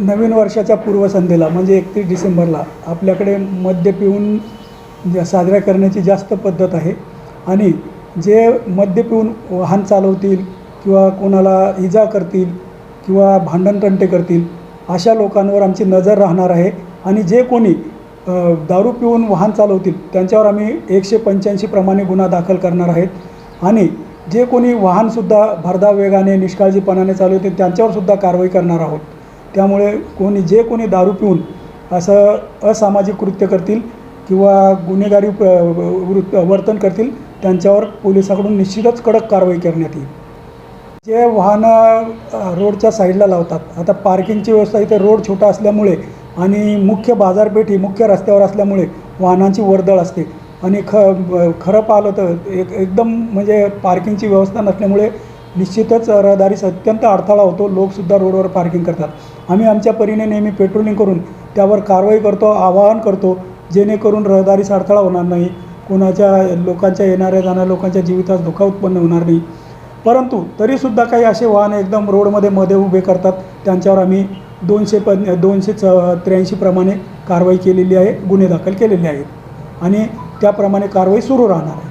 नवीन वर्षाच्या पूर्वसंध्येला म्हणजे एकतीस डिसेंबरला आपल्याकडे मद्य पिऊन साजऱ्या करण्याची जास्त पद्धत आहे. आणि जे मद्य पिऊन वाहन चालवतील किंवा कोणाला इजा करतील किंवा भांडणतंटे करतील अशा लोकांवर आमची नजर राहणार आहे. आणि जे कोणी दारू पिऊन वाहन चालवतील त्यांच्यावर आम्ही एकशे पंच्याऐंशी प्रमाणे गुन्हा दाखल करणार आहेत आणि जे कोणी वाहनसुद्धा भरधाव वेगाने निष्काळजीपणाने चालवतील त्यांच्यावरसुद्धा कारवाई करणार आहोत. त्यामुळे कोणी जे कोणी दारू पिऊन असं असामाजिक कृत्य करतील किंवा गुन्हेगारी वृत्त वर्तन करतील त्यांच्यावर पोलिसाकडून निश्चितच कडक कारवाई करण्यात येईल. जे वाहनं रोडच्या साईडला लावतात आता पार्किंगची व्यवस्था इथे रोड छोटा असल्यामुळे आणि मुख्य बाजारपेठ ही मुख्य रस्त्यावर असल्यामुळे वाहनांची वर्दळ असते. आणि ख खरं पाहिलं तर एक एकदम म्हणजे पार्किंगची व्यवस्था नसल्यामुळे निश्चितच रहदारीस अत्यंत अडथळा होतो. लोकसुद्धा रोडवर पार्किंग करतात. आम्ही आमच्या परीने नेहमी पेट्रोलिंग करून त्यावर कारवाई करतो आवाहन करतो जेणेकरून रहदारीस अडथळा होणार नाही. कोणाच्या लोकांच्या येणाऱ्या जाणाऱ्या लोकांच्या जीवितास धोका उत्पन्न होणार नाही. परंतु तरीसुद्धा काही असे वाहन एकदम रोडमध्ये मध्ये उभे करतात. त्यांच्यावर आम्ही दोनशे प दोनशे च त्र्याऐंशी प्रमाणे कारवाई केलेली आहे गुन्हे दाखल केलेले आहेत. आणि त्याप्रमाणे कारवाई सुरू राहणार आहे.